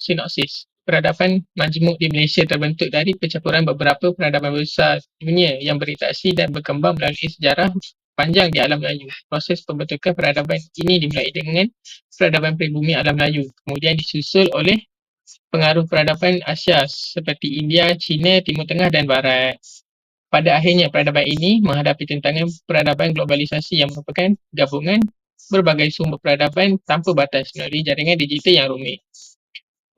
Sinopsis. Peradaban majmuk di Malaysia terbentuk dari pencampuran beberapa peradaban besar dunia yang berinteraksi dan berkembang melalui sejarah panjang di alam Melayu. Proses pembentukan peradaban ini dimulai dengan peradaban pribumi alam Melayu. Kemudian disusul oleh pengaruh peradaban Asia seperti India, China, Timur Tengah dan Barat. Pada akhirnya, peradaban ini menghadapi tantangan peradaban globalisasi yang merupakan gabungan berbagai sumber peradaban tanpa batas melalui jaringan digital yang rumit.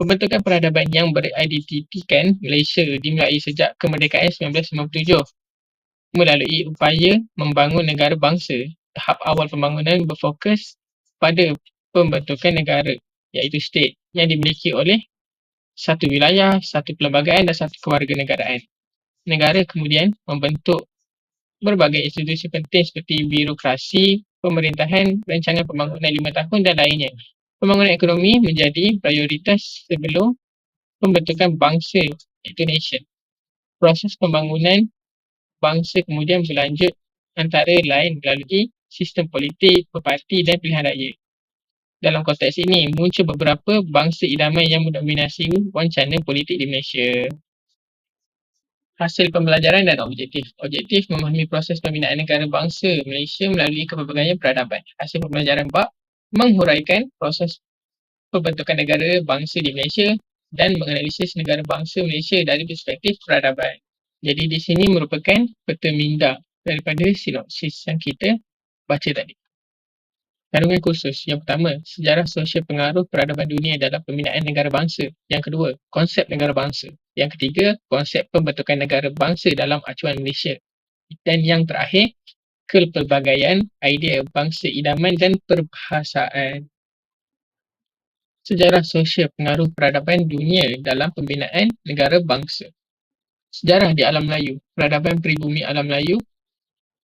Pembentukan peradaban yang beridentitikan Malaysia dimulai sejak kemerdekaan 1957 melalui upaya membangun negara bangsa. Tahap awal pembangunan berfokus pada pembentukan negara iaitu state yang dimiliki oleh satu wilayah, satu perlembagaan dan satu kewarganegaraan. Negara kemudian membentuk berbagai institusi penting seperti birokrasi, pemerintahan, rancangan pembangunan lima tahun dan lainnya pembangunan ekonomi menjadi prioritas sebelum pembentukan bangsa iaitu nation. Proses pembangunan bangsa kemudian berlanjut antara lain melalui sistem politik, berparti dan pilihan raya. Dalam konteks ini, muncul beberapa bangsa idaman yang mendominasi wancana politik di Malaysia. Hasil pembelajaran dan objektif. Objektif memahami proses pembinaan negara bangsa Malaysia melalui kepelbagaian peradaban. Hasil pembelajaran bab menghuraikan proses pembentukan negara bangsa di Malaysia dan menganalisis negara bangsa Malaysia dari perspektif peradaban. Jadi di sini merupakan peta minda daripada sinopsis yang kita baca tadi. Kandungan khusus. Yang pertama, sejarah sosial pengaruh peradaban dunia dalam pembinaan negara bangsa. Yang kedua, konsep negara bangsa. Yang ketiga, konsep pembentukan negara bangsa dalam acuan Malaysia. Dan yang terakhir, kepelbagaian idea bangsa idaman dan perbahasaan. Sejarah sosial pengaruh peradaban dunia dalam pembinaan negara bangsa. Sejarah di alam Melayu, peradaban pribumi alam Melayu,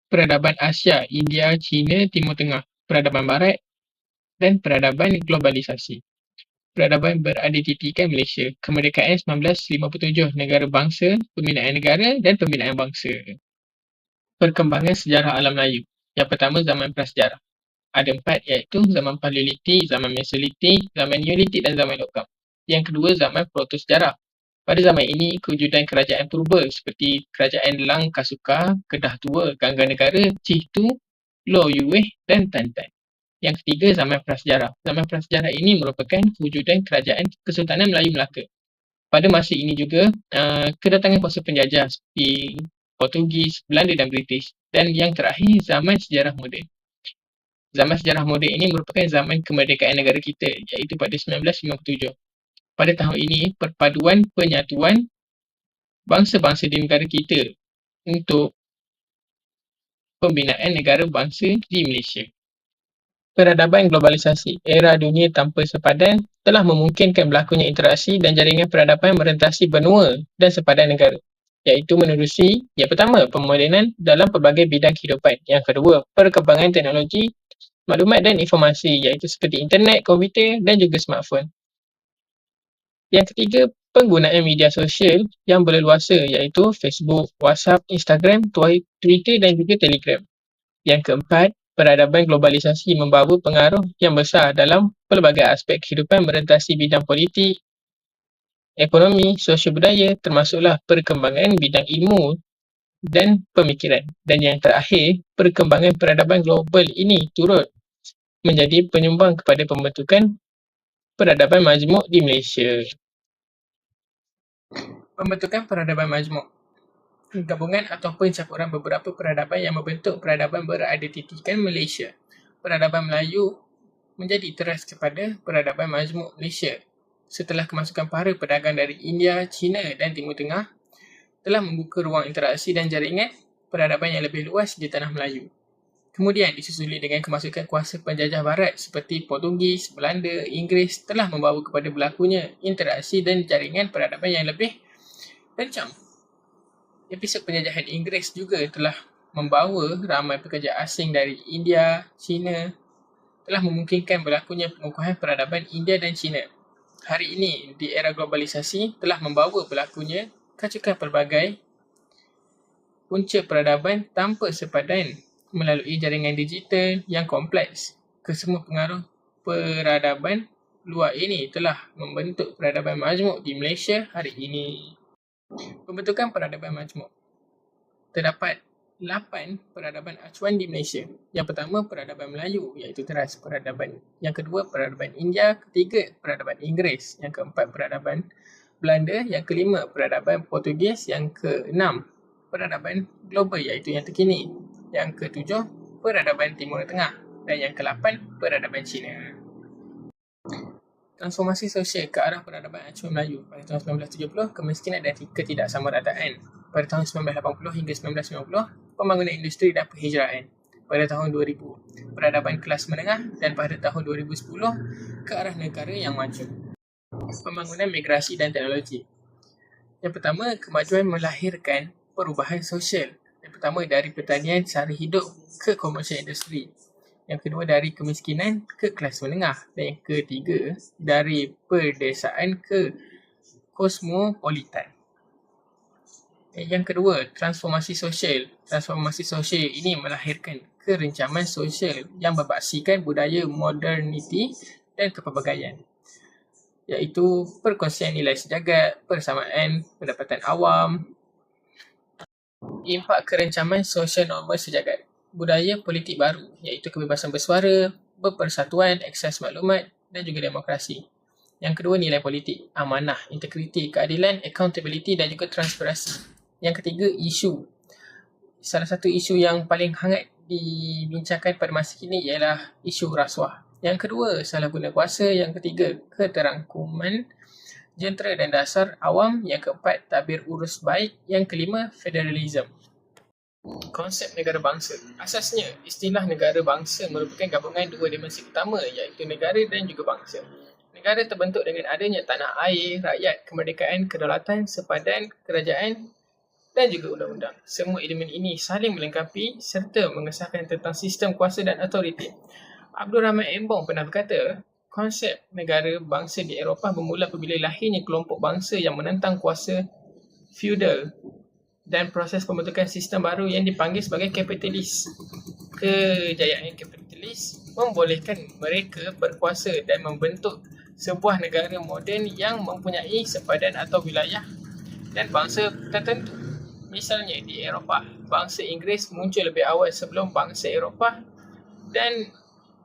peradaban Asia, India, China, Timur Tengah, peradaban Barat dan peradaban globalisasi. Peradaban beridentitikan Malaysia, kemerdekaan 1957, negara bangsa, pembinaan negara dan pembinaan bangsa perkembangan sejarah alam Melayu. Yang pertama, zaman prasejarah. Ada empat iaitu zaman Paleolitik, zaman Mesolitik, zaman Neolitik dan zaman Logam. Yang kedua, zaman protosejarah. Pada zaman ini, kewujudan kerajaan purba seperti kerajaan Lang Kasuka, Kedah Tua, Gangga Negara, Cihtu, Lo Yueh dan Tan Tan. Yang ketiga, zaman prasejarah. Zaman prasejarah ini merupakan kewujudan kerajaan Kesultanan Melayu Melaka. Pada masa ini juga, uh, kedatangan kuasa penjajah seperti Portugis, Belanda dan British. Dan yang terakhir, zaman sejarah moden. Zaman sejarah moden ini merupakan zaman kemerdekaan negara kita iaitu pada 1957. Pada tahun ini, perpaduan penyatuan bangsa-bangsa di negara kita untuk pembinaan negara bangsa di Malaysia. Peradaban globalisasi, era dunia tanpa sepadan telah memungkinkan berlakunya interaksi dan jaringan peradaban merentasi benua dan sepadan negara iaitu menerusi yang pertama pemodenan dalam pelbagai bidang kehidupan. Yang kedua, perkembangan teknologi, maklumat dan informasi iaitu seperti internet, komputer dan juga smartphone. Yang ketiga, penggunaan media sosial yang berleluasa iaitu Facebook, WhatsApp, Instagram, Twitter dan juga Telegram. Yang keempat, peradaban globalisasi membawa pengaruh yang besar dalam pelbagai aspek kehidupan merentasi bidang politik, ekonomi, sosial budaya termasuklah perkembangan bidang ilmu dan pemikiran. Dan yang terakhir, perkembangan peradaban global ini turut menjadi penyumbang kepada pembentukan peradaban majmuk di Malaysia. Pembentukan peradaban majmuk gabungan atau pencampuran beberapa peradaban yang membentuk peradaban beridentitikan Malaysia. Peradaban Melayu menjadi teras kepada peradaban majmuk Malaysia setelah kemasukan para pedagang dari India, China dan Timur Tengah telah membuka ruang interaksi dan jaringan peradaban yang lebih luas di tanah Melayu. Kemudian disusuli dengan kemasukan kuasa penjajah barat seperti Portugis, Belanda, Inggeris telah membawa kepada berlakunya interaksi dan jaringan peradaban yang lebih kencang. Episod penjajahan Inggeris juga telah membawa ramai pekerja asing dari India, China telah memungkinkan berlakunya pengukuhan peradaban India dan China hari ini di era globalisasi telah membawa berlakunya kacukan pelbagai punca peradaban tanpa sepadan melalui jaringan digital yang kompleks. Kesemua pengaruh peradaban luar ini telah membentuk peradaban majmuk di Malaysia hari ini. Pembentukan peradaban majmuk. Terdapat 8 peradaban acuan di Malaysia. Yang pertama, peradaban Melayu iaitu teras peradaban. Yang kedua, peradaban India. Ketiga, peradaban Inggeris. Yang keempat, peradaban Belanda. Yang kelima, peradaban Portugis. Yang keenam, peradaban global iaitu yang terkini. Yang ketujuh, peradaban Timur Tengah. Dan yang ke-8, peradaban Cina transformasi sosial ke arah peradaban acuan Melayu pada tahun 1970, kemiskinan dan ketidaksamarataan pada tahun 1980 hingga 1990, pembangunan industri dan penghijraan pada tahun 2000, peradaban kelas menengah dan pada tahun 2010 ke arah negara yang maju. Pembangunan migrasi dan teknologi. Yang pertama, kemajuan melahirkan perubahan sosial. Yang pertama dari pertanian sehari hidup ke komersial industri yang kedua dari kemiskinan ke kelas menengah dan yang ketiga dari perdesaan ke kosmopolitan. Yang kedua, transformasi sosial. Transformasi sosial ini melahirkan kerencaman sosial yang berbaksikan budaya moderniti dan kepelbagaian iaitu perkongsian nilai sejagat, persamaan pendapatan awam, impak kerencaman sosial normal sejagat budaya politik baru iaitu kebebasan bersuara, berpersatuan, akses maklumat dan juga demokrasi. Yang kedua nilai politik, amanah, integriti, keadilan, accountability dan juga transparansi. Yang ketiga isu. Salah satu isu yang paling hangat dibincangkan pada masa kini ialah isu rasuah. Yang kedua, salah guna kuasa. Yang ketiga, keterangkuman jentera dan dasar awam. Yang keempat, tabir urus baik. Yang kelima, federalism. Konsep negara bangsa. Asasnya, istilah negara bangsa merupakan gabungan dua dimensi utama iaitu negara dan juga bangsa. Negara terbentuk dengan adanya tanah air, rakyat, kemerdekaan, kedaulatan, sepadan, kerajaan dan juga undang-undang. Semua elemen ini saling melengkapi serta mengesahkan tentang sistem kuasa dan autoriti. Abdul Rahman Embong pernah berkata, konsep negara bangsa di Eropah bermula apabila lahirnya kelompok bangsa yang menentang kuasa feudal dan proses pembentukan sistem baru yang dipanggil sebagai kapitalis. Kejayaan kapitalis membolehkan mereka berkuasa dan membentuk sebuah negara moden yang mempunyai sepadan atau wilayah dan bangsa tertentu. Misalnya di Eropah, bangsa Inggeris muncul lebih awal sebelum bangsa Eropah dan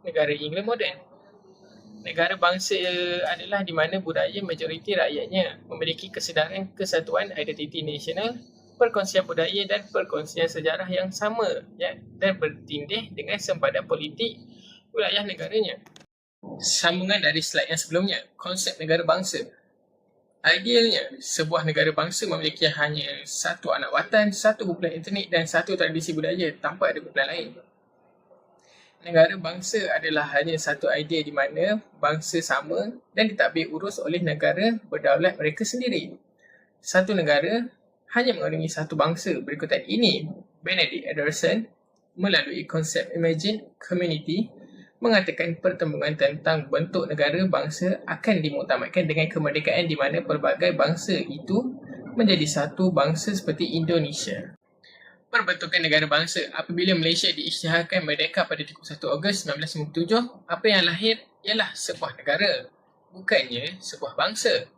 negara Inggeris moden. Negara bangsa adalah di mana budaya majoriti rakyatnya memiliki kesedaran kesatuan identiti nasional perkongsian budaya dan perkongsian sejarah yang sama ya, dan bertindih dengan sempadan politik wilayah negaranya. Sambungan dari slide yang sebelumnya, konsep negara bangsa. Idealnya, sebuah negara bangsa memiliki hanya satu anak watan, satu kumpulan etnik dan satu tradisi budaya tanpa ada kumpulan lain. Negara bangsa adalah hanya satu idea di mana bangsa sama dan ditakbir urus oleh negara berdaulat mereka sendiri. Satu negara hanya mengandungi satu bangsa. Berikutan ini, Benedict Ederson melalui konsep Imagine Community mengatakan pertembungan tentang bentuk negara bangsa akan dimuktamadkan dengan kemerdekaan di mana pelbagai bangsa itu menjadi satu bangsa seperti Indonesia. Perbentukan negara bangsa apabila Malaysia diisytiharkan merdeka pada 31 Ogos 1957, apa yang lahir ialah sebuah negara, bukannya sebuah bangsa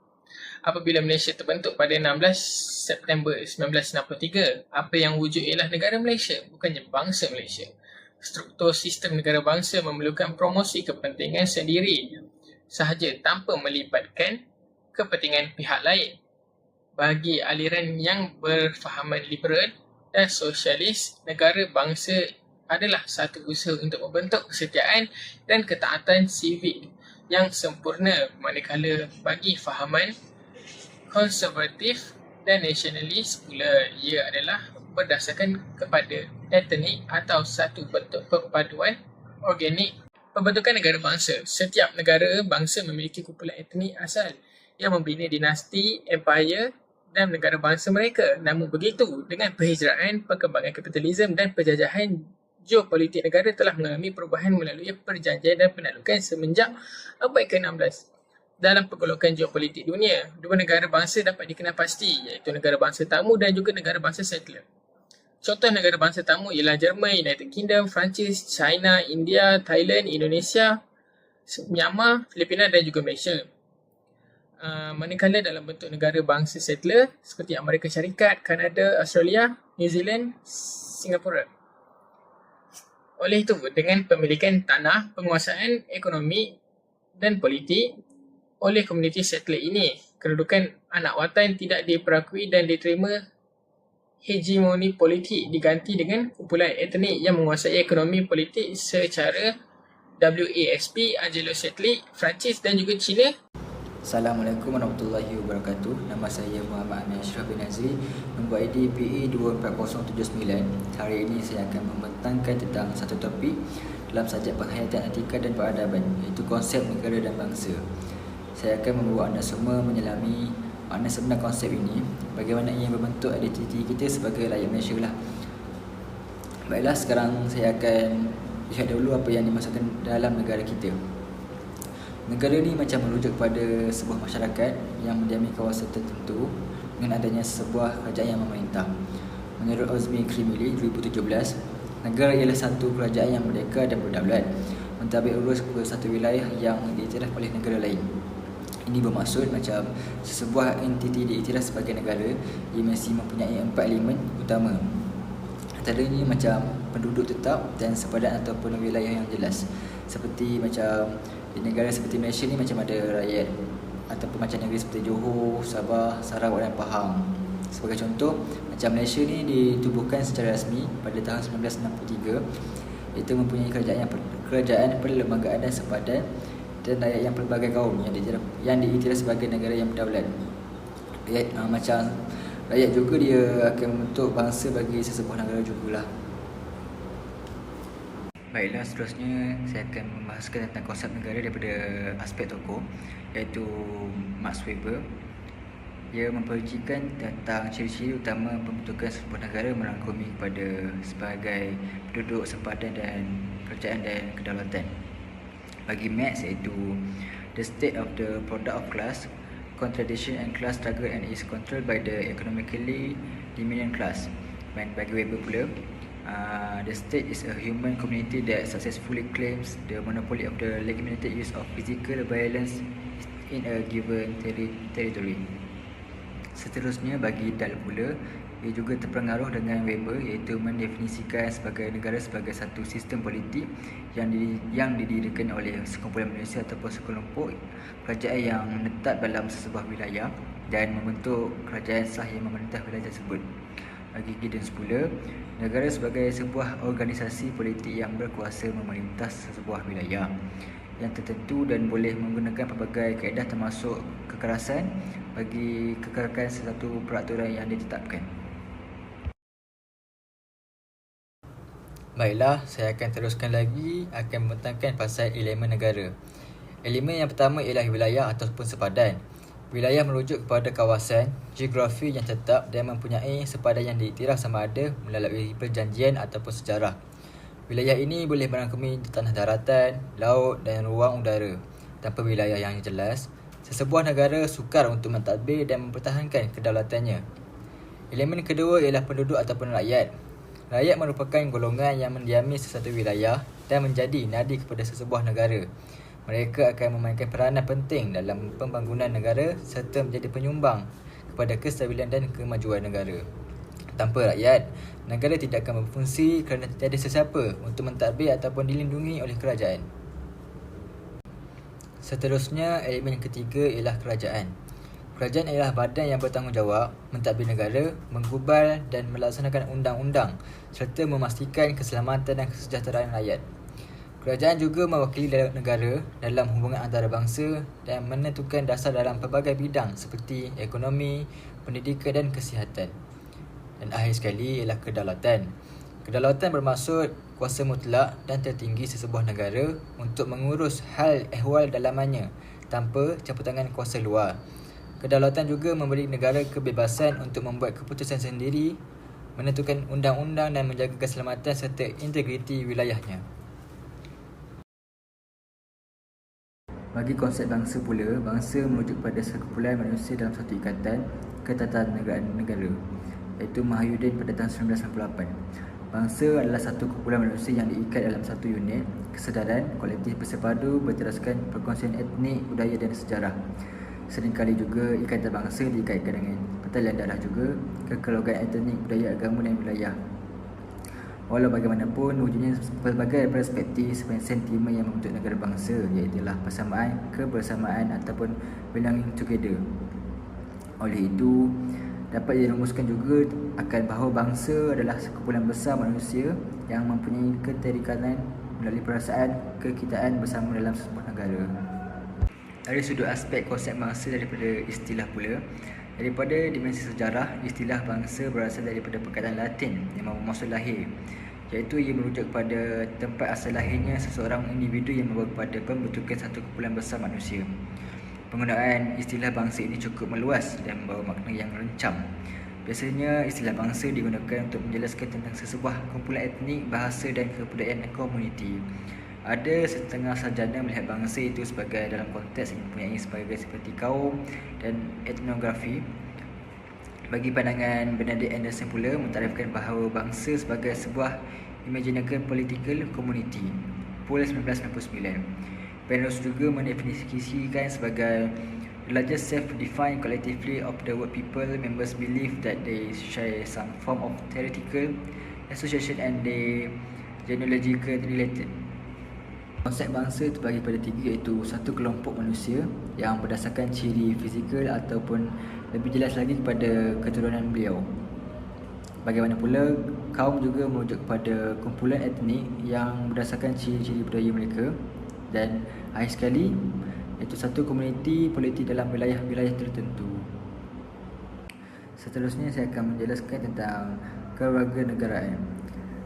apabila Malaysia terbentuk pada 16 September 1963, apa yang wujud ialah negara Malaysia, bukannya bangsa Malaysia. Struktur sistem negara bangsa memerlukan promosi kepentingan sendiri sahaja tanpa melibatkan kepentingan pihak lain. Bagi aliran yang berfahaman liberal dan sosialis, negara bangsa adalah satu usaha untuk membentuk kesetiaan dan ketaatan sivik yang sempurna manakala bagi fahaman konservatif dan nasionalis pula ia adalah berdasarkan kepada etnik atau satu bentuk perpaduan organik pembentukan negara bangsa. Setiap negara bangsa memiliki kumpulan etnik asal yang membina dinasti, empire dan negara bangsa mereka. Namun begitu, dengan penghijraan, perkembangan kapitalisme dan penjajahan geopolitik negara telah mengalami perubahan melalui perjanjian dan penaklukan semenjak abad ke-16 dalam pergolakan geopolitik dunia, dua negara bangsa dapat dikenal pasti iaitu negara bangsa tamu dan juga negara bangsa settler. Contoh negara bangsa tamu ialah Jerman, United Kingdom, Perancis, China, India, Thailand, Indonesia Myanmar, Filipina dan juga Malaysia. Uh, manakala dalam bentuk negara bangsa settler seperti Amerika Syarikat, Kanada, Australia, New Zealand, Singapura. Oleh itu, dengan pemilikan tanah, penguasaan ekonomi dan politik oleh komuniti settler ini, kedudukan anak watan tidak diperakui dan diterima hegemoni politik diganti dengan kumpulan etnik yang menguasai ekonomi politik secara WASP, Anglo-Catholic, Perancis dan juga China. Assalamualaikum warahmatullahi wabarakatuh. Nama saya Muhammad Amir Ashraf bin Azri Membuat ID PE 24079 Hari ini saya akan membentangkan tentang satu topik Dalam sajak penghayatan etika dan peradaban Iaitu konsep negara dan bangsa. Saya akan membawa anda semua menyelami Makna sebenar konsep ini Bagaimana ia membentuk identiti kita sebagai rakyat Malaysia lah Baiklah sekarang saya akan Lihat dulu apa yang dimasukkan dalam negara kita Negara ni macam merujuk kepada sebuah masyarakat yang mendiami kawasan tertentu dengan adanya sebuah kerajaan yang memerintah. Menurut Ozmi Krimili 2017, negara ialah satu kerajaan yang merdeka dan berdaulat mentadbir urus ke satu wilayah yang diiktiraf oleh negara lain. Ini bermaksud macam sesebuah entiti diiktiraf sebagai negara ia mesti mempunyai empat elemen utama. Antaranya macam penduduk tetap dan sepadan ataupun wilayah yang jelas. Seperti macam di negara seperti Malaysia ni macam ada rakyat ataupun macam negeri seperti Johor, Sabah, Sarawak dan Pahang. Sebagai contoh, macam Malaysia ni ditubuhkan secara rasmi pada tahun 1963 itu mempunyai kerajaan yang kerajaan perlembagaan dan sepadan dan rakyat yang pelbagai kaum yang diiktiraf yang diiktiraf sebagai negara yang berdaulat. Rakyat uh, macam rakyat juga dia akan membentuk bangsa bagi sesebuah negara jugalah. Baiklah, seterusnya saya akan membahaskan tentang konsep negara daripada aspek tokoh iaitu Max Weber. Ia memperincikan tentang ciri-ciri utama pembentukan sebuah negara merangkumi kepada sebagai penduduk sempadan dan kerajaan dan kedaulatan. Bagi Max iaitu the state of the product of class, contradiction and class struggle and is controlled by the economically dominant class. Dan bagi Weber pula, Uh, the state is a human community that successfully claims the monopoly of the legitimate use of physical violence in a given teri- territory. Seterusnya bagi Dal pula, ia juga terpengaruh dengan Weber iaitu mendefinisikan sebagai negara sebagai satu sistem politik yang di, yang didirikan oleh sekumpulan manusia ataupun sekelompok kerajaan yang menetap dalam sesebuah wilayah dan membentuk kerajaan sah yang memerintah wilayah tersebut bagi Giddens pula, negara sebagai sebuah organisasi politik yang berkuasa memerintah sebuah wilayah yang tertentu dan boleh menggunakan pelbagai kaedah termasuk kekerasan bagi kekerakan sesuatu peraturan yang ditetapkan. Baiklah, saya akan teruskan lagi akan membentangkan pasal elemen negara. Elemen yang pertama ialah wilayah ataupun sepadan. Wilayah merujuk kepada kawasan, geografi yang tetap dan mempunyai sepadan yang diiktiraf sama ada melalui perjanjian ataupun sejarah. Wilayah ini boleh merangkumi tanah daratan, laut dan ruang udara. Tanpa wilayah yang jelas, sesebuah negara sukar untuk mentadbir dan mempertahankan kedaulatannya. Elemen kedua ialah penduduk ataupun rakyat. Rakyat merupakan golongan yang mendiami sesuatu wilayah dan menjadi nadi kepada sesebuah negara mereka akan memainkan peranan penting dalam pembangunan negara serta menjadi penyumbang kepada kestabilan dan kemajuan negara. Tanpa rakyat, negara tidak akan berfungsi kerana tidak ada sesiapa untuk mentadbir ataupun dilindungi oleh kerajaan. Seterusnya, elemen ketiga ialah kerajaan. Kerajaan ialah badan yang bertanggungjawab mentadbir negara, menggubal dan melaksanakan undang-undang serta memastikan keselamatan dan kesejahteraan rakyat. Kerajaan juga mewakili negara dalam hubungan antarabangsa dan menentukan dasar dalam pelbagai bidang seperti ekonomi, pendidikan dan kesihatan. Dan akhir sekali ialah kedaulatan. Kedaulatan bermaksud kuasa mutlak dan tertinggi sesebuah negara untuk mengurus hal ehwal dalamannya tanpa campur tangan kuasa luar. Kedaulatan juga memberi negara kebebasan untuk membuat keputusan sendiri, menentukan undang-undang dan menjaga keselamatan serta integriti wilayahnya. Bagi konsep bangsa pula, bangsa merujuk pada sekumpulan manusia dalam satu ikatan ketatanegaraan negara iaitu Mahyudin pada tahun 1998. Bangsa adalah satu kumpulan manusia yang diikat dalam satu unit kesedaran kolektif bersepadu berteraskan perkongsian etnik, budaya dan sejarah. Seringkali juga ikatan bangsa dikaitkan dengan pertalian darah juga, kekeluargaan etnik, budaya, agama dan wilayah. Walau bagaimanapun, wujudnya pelbagai perspektif sebagai sentimen yang membentuk negara bangsa iaitu persamaan, kebersamaan ataupun belonging together. Oleh itu, dapat dirumuskan juga akan bahawa bangsa adalah sekumpulan besar manusia yang mempunyai keterikatan melalui perasaan kekitaan bersama dalam sebuah negara. Dari sudut aspek konsep bangsa daripada istilah pula, Daripada dimensi sejarah, istilah bangsa berasal daripada perkataan Latin yang bermaksud lahir iaitu ia merujuk kepada tempat asal lahirnya seseorang individu yang membawa kepada pembentukan satu kumpulan besar manusia. Penggunaan istilah bangsa ini cukup meluas dan membawa makna yang rencam. Biasanya istilah bangsa digunakan untuk menjelaskan tentang sesebuah kumpulan etnik, bahasa dan kebudayaan komuniti. Ada setengah sarjana melihat bangsa itu sebagai dalam konteks yang mempunyai sebagai seperti kaum dan etnografi. Bagi pandangan Bernadette Anderson pula mentarifkan bahawa bangsa sebagai sebuah imaginary political community. Pool 1999. Penrose juga mendefinisikan sebagai the largest self-defined collectively of the world people members believe that they share some form of theoretical association and they genealogically related. Konsep bangsa terbagi pada tiga iaitu satu kelompok manusia yang berdasarkan ciri fizikal ataupun lebih jelas lagi kepada keturunan beliau. Bagaimana pula kaum juga merujuk kepada kumpulan etnik yang berdasarkan ciri-ciri budaya mereka dan akhir sekali iaitu satu komuniti politik dalam wilayah-wilayah tertentu. Seterusnya saya akan menjelaskan tentang kewarganegaraan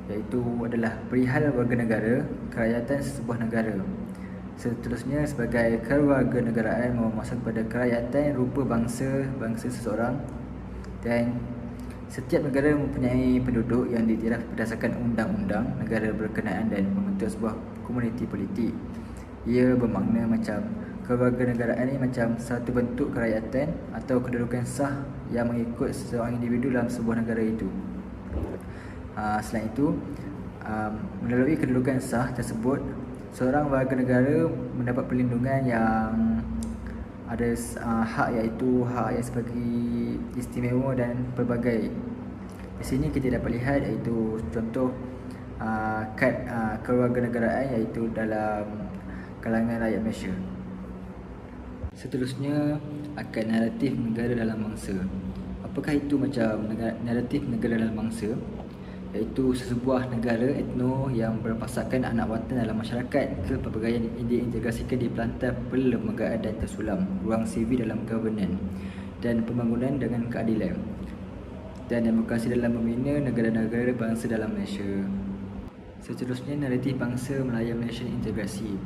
iaitu adalah perihal warga negara kerakyatan sebuah negara. Seterusnya sebagai kewarganegaraan maksud pada kerakyatan rupa bangsa bangsa seseorang dan setiap negara mempunyai penduduk yang diiktiraf berdasarkan undang-undang negara berkenaan dan membentuk sebuah komuniti politik. Ia bermakna macam kewarganegaraan ini macam satu bentuk kerakyatan atau kedudukan sah yang mengikut seseorang individu dalam sebuah negara itu. Ah, selain itu um, melalui kedudukan sah tersebut seorang warga negara mendapat perlindungan yang ada uh, hak iaitu hak yang seperti istimewa dan pelbagai. Di sini kita dapat lihat iaitu contoh uh, kad uh, kewarganegaraan iaitu dalam kalangan rakyat Malaysia. Seterusnya akan naratif negara dalam bangsa apakah itu macam naratif negara dalam bangsa iaitu sesebuah negara etno yang berpasakkan anak watan dalam masyarakat kepelbagaian yang diintegrasikan di pelantar perlembagaan dan tersulam ruang sivil dalam governance dan pembangunan dengan keadilan dan demokrasi dalam membina negara-negara bangsa dalam Malaysia. Seterusnya naratif bangsa Melayu Malaysian integrasi.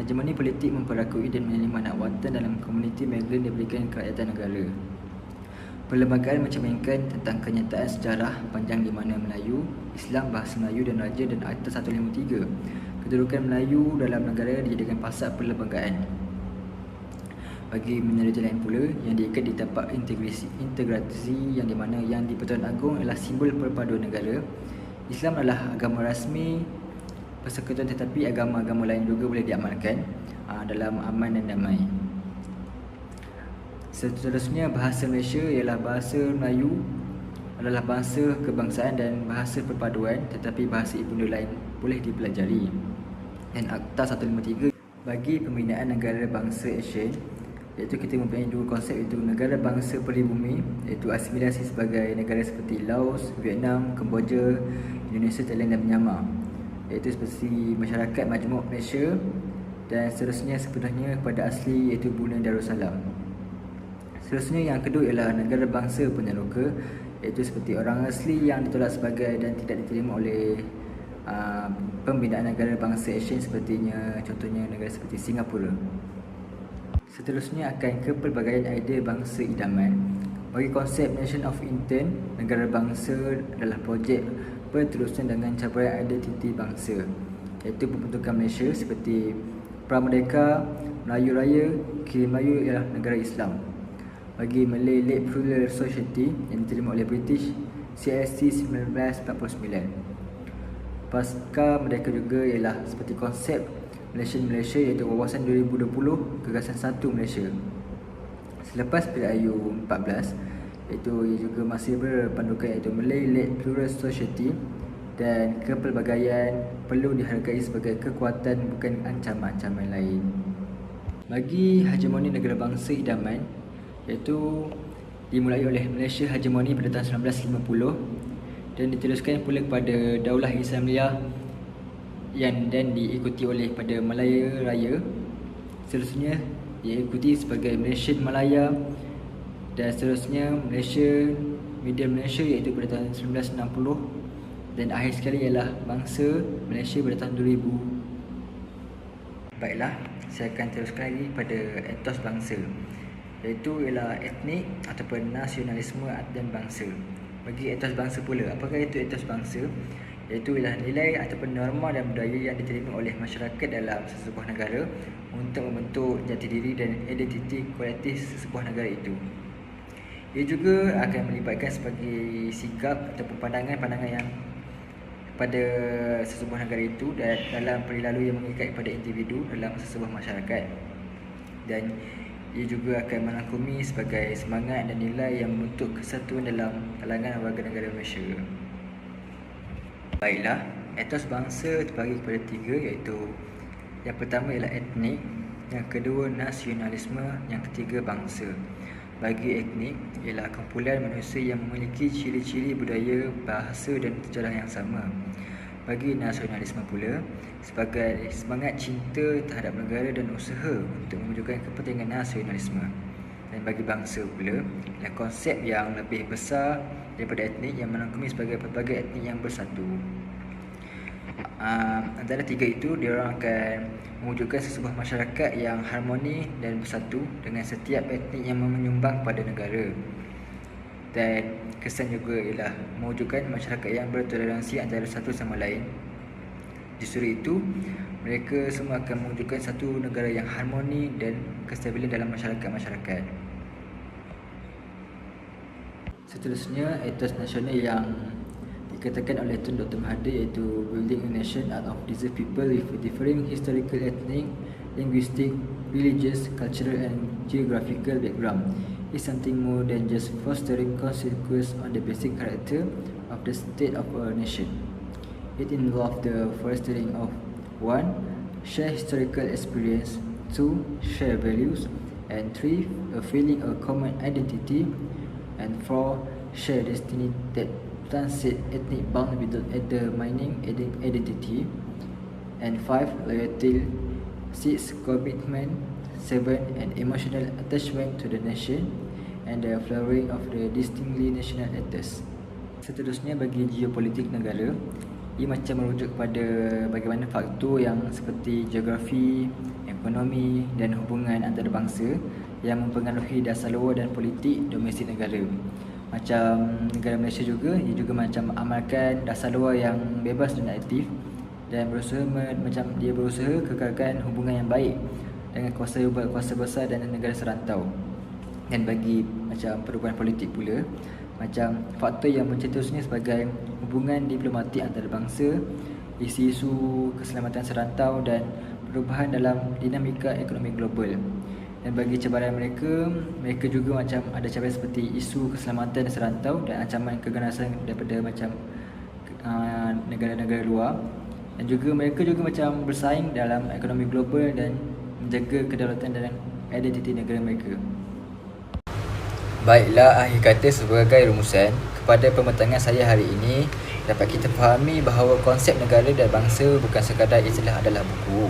Hegemoni politik memperakui dan menerima anak watan dalam komuniti migran diberikan kerakyatan negara. Perlembagaan mencerminkan tentang kenyataan sejarah panjang di mana Melayu, Islam, Bahasa Melayu dan Raja dan Akta 153. Kedudukan Melayu dalam negara dijadikan pasal perlembagaan. Bagi minoriti lain pula yang diikat di tapak integrasi, integrasi yang di mana yang di Pertuan Agong adalah simbol perpaduan negara. Islam adalah agama rasmi persekutuan tetapi agama-agama lain juga boleh diamalkan aa, dalam aman dan damai. Seterusnya bahasa Malaysia ialah bahasa Melayu adalah bahasa kebangsaan dan bahasa perpaduan tetapi bahasa ibunda lain boleh dipelajari. Dan Akta 153 bagi pembinaan negara bangsa Asian iaitu kita mempunyai dua konsep iaitu negara bangsa peribumi iaitu asimilasi sebagai negara seperti Laos, Vietnam, Kemboja, Indonesia, Thailand dan Myanmar iaitu seperti masyarakat majmuk Malaysia dan seterusnya sepenuhnya kepada asli iaitu Brunei Darussalam. Seterusnya yang kedua ialah negara bangsa penyeroka iaitu seperti orang asli yang ditolak sebagai dan tidak diterima oleh uh, pembinaan negara bangsa Asian sepertinya contohnya negara seperti Singapura. Seterusnya akan ke pelbagaian idea bangsa idaman. Bagi konsep Nation of Intent, negara bangsa adalah projek berterusan dengan cabaran identiti bangsa iaitu pembentukan Malaysia seperti Pramerdeka, Melayu Raya, Kiri Melayu ialah negara Islam bagi Malay Late Plural Society yang diterima oleh British CST 1949. Pasca mereka juga ialah seperti konsep Malaysian Malaysia iaitu wawasan 2020 gagasan satu Malaysia. Selepas PRIU 14 iaitu ia juga masih berpandukan iaitu Malay Led Plural Society dan kepelbagaian perlu dihargai sebagai kekuatan bukan ancaman-ancaman lain. Bagi hegemoni negara bangsa idaman iaitu dimulai oleh Malaysia hegemoni pada tahun 1950 dan diteruskan pula kepada Daulah Islamiyah yang dan diikuti oleh pada Malaya Raya. Seterusnya diikuti sebagai Malaysian Malaya dan seterusnya Malaysia Media Malaysia iaitu pada tahun 1960 dan akhir sekali ialah bangsa Malaysia pada tahun 2000 Baiklah, saya akan teruskan lagi pada etos bangsa iaitu ialah etnik ataupun nasionalisme dan bangsa bagi etos bangsa pula. Apakah itu etos bangsa? Iaitu ialah nilai ataupun norma dan budaya yang diterima oleh masyarakat dalam sesebuah negara untuk membentuk jati diri dan identiti kolektif sesebuah negara itu. Ia juga akan melibatkan sebagai sikap atau pandangan-pandangan yang pada sesebuah negara itu dalam perilaku yang mengikat kepada individu dalam sesebuah masyarakat. Dan ia juga akan merangkumi sebagai semangat dan nilai yang membentuk kesatuan dalam kalangan warga negara Malaysia. Baiklah, etos bangsa terbagi kepada tiga iaitu yang pertama ialah etnik, yang kedua nasionalisme, yang ketiga bangsa. Bagi etnik ialah kumpulan manusia yang memiliki ciri-ciri budaya, bahasa dan sejarah yang sama bagi nasionalisme pula sebagai semangat cinta terhadap negara dan usaha untuk mewujudkan kepentingan nasionalisme dan bagi bangsa pula adalah konsep yang lebih besar daripada etnik yang merangkumi sebagai pelbagai etnik yang bersatu. Uh, antara tiga itu dia orang akan mewujudkan sesebuah masyarakat yang harmoni dan bersatu dengan setiap etnik yang menyumbang pada negara dan kesan juga ialah mewujudkan masyarakat yang bertoleransi antara satu sama lain. Justru itu, mereka semua akan mewujudkan satu negara yang harmoni dan kestabilan dalam masyarakat-masyarakat. Seterusnya, etos nasional yang dikatakan oleh Tun Dr. Mahathir iaitu Building a Nation out of Diverse People with Differing Historical Ethnic, Linguistic, Religious, Cultural and Geographical Background is something more than just fostering consequence on the basic character of the state of a nation. It involves the fostering of one, share historical experience, two, share values, and three, a feeling of common identity, and four, share destiny that transcend ethnic bound without undermining identity, and five, loyalty, six, commitment, seven, an emotional attachment to the nation, and the flowering of the distinctly national ethos. Seterusnya bagi geopolitik negara, ia macam merujuk kepada bagaimana faktor yang seperti geografi, ekonomi dan hubungan antara bangsa yang mempengaruhi dasar luar dan politik domestik negara. Macam negara Malaysia juga, ia juga macam amalkan dasar luar yang bebas dan aktif dan berusaha macam dia berusaha kekalkan hubungan yang baik dengan kuasa kuasa besar dan negara serantau. Dan bagi macam perubahan politik pula macam faktor yang mencetusnya sebagai hubungan diplomatik antara bangsa isu-isu keselamatan serantau dan perubahan dalam dinamika ekonomi global. Dan bagi cabaran mereka mereka juga macam ada cabaran seperti isu keselamatan serantau dan ancaman keganasan daripada macam uh, negara-negara luar. Dan juga mereka juga macam bersaing dalam ekonomi global dan menjaga kedaulatan dan identiti negara mereka. Baiklah, akhir kata sebagai rumusan, kepada pembentangan saya hari ini, dapat kita fahami bahawa konsep negara dan bangsa bukan sekadar istilah adalah buku,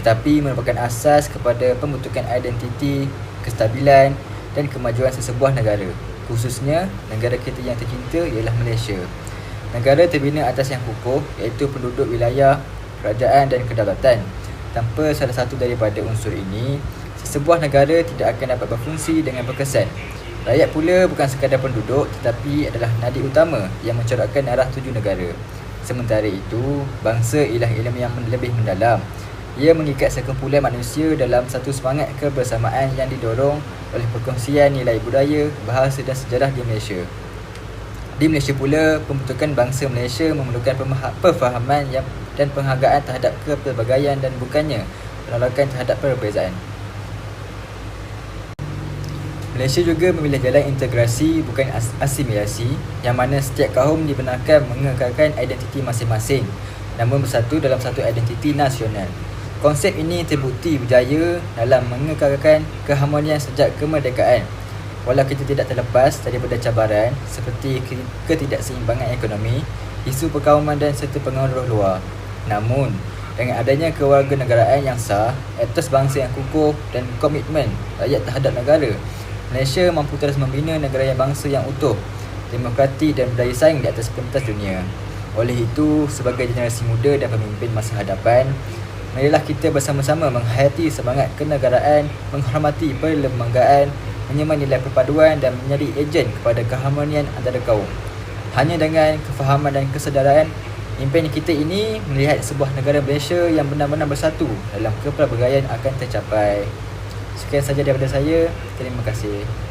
tetapi merupakan asas kepada pembentukan identiti, kestabilan dan kemajuan sesebuah negara. Khususnya, negara kita yang tercinta ialah Malaysia. Negara terbina atas yang kukuh iaitu penduduk wilayah, kerajaan dan kedaulatan. Tanpa salah satu daripada unsur ini, sebuah negara tidak akan dapat berfungsi dengan berkesan. Rakyat pula bukan sekadar penduduk tetapi adalah nadi utama yang mencorakkan arah tuju negara. Sementara itu, bangsa ialah ilmu yang lebih mendalam. Ia mengikat sekumpulan manusia dalam satu semangat kebersamaan yang didorong oleh perkongsian nilai budaya, bahasa dan sejarah di Malaysia. Di Malaysia pula, pembentukan bangsa Malaysia memerlukan perfahaman yang dan penghargaan terhadap kepelbagaian dan bukannya penolakan terhadap perbezaan. Malaysia juga memilih jalan integrasi bukan asimilasi yang mana setiap kaum dibenarkan mengekalkan identiti masing-masing namun bersatu dalam satu identiti nasional. Konsep ini terbukti berjaya dalam mengekalkan keharmonian sejak kemerdekaan. Walau kita tidak terlepas daripada cabaran seperti ketidakseimbangan ekonomi, isu perkauman dan serta pengaruh luar. Namun, dengan adanya kewarganegaraan yang sah, etos bangsa yang kukuh dan komitmen rakyat terhadap negara, Malaysia mampu terus membina negara yang bangsa yang utuh, demokratik dan berdaya saing di atas pentas dunia. Oleh itu, sebagai generasi muda dan pemimpin masa hadapan, marilah kita bersama-sama menghayati semangat kenegaraan, menghormati perlembagaan, menyemai nilai perpaduan dan menjadi ejen kepada keharmonian antara kaum. Hanya dengan kefahaman dan kesedaran, impian kita ini melihat sebuah negara Malaysia yang benar-benar bersatu dalam kepelbagaian akan tercapai. Sekian saja daripada saya. Terima kasih.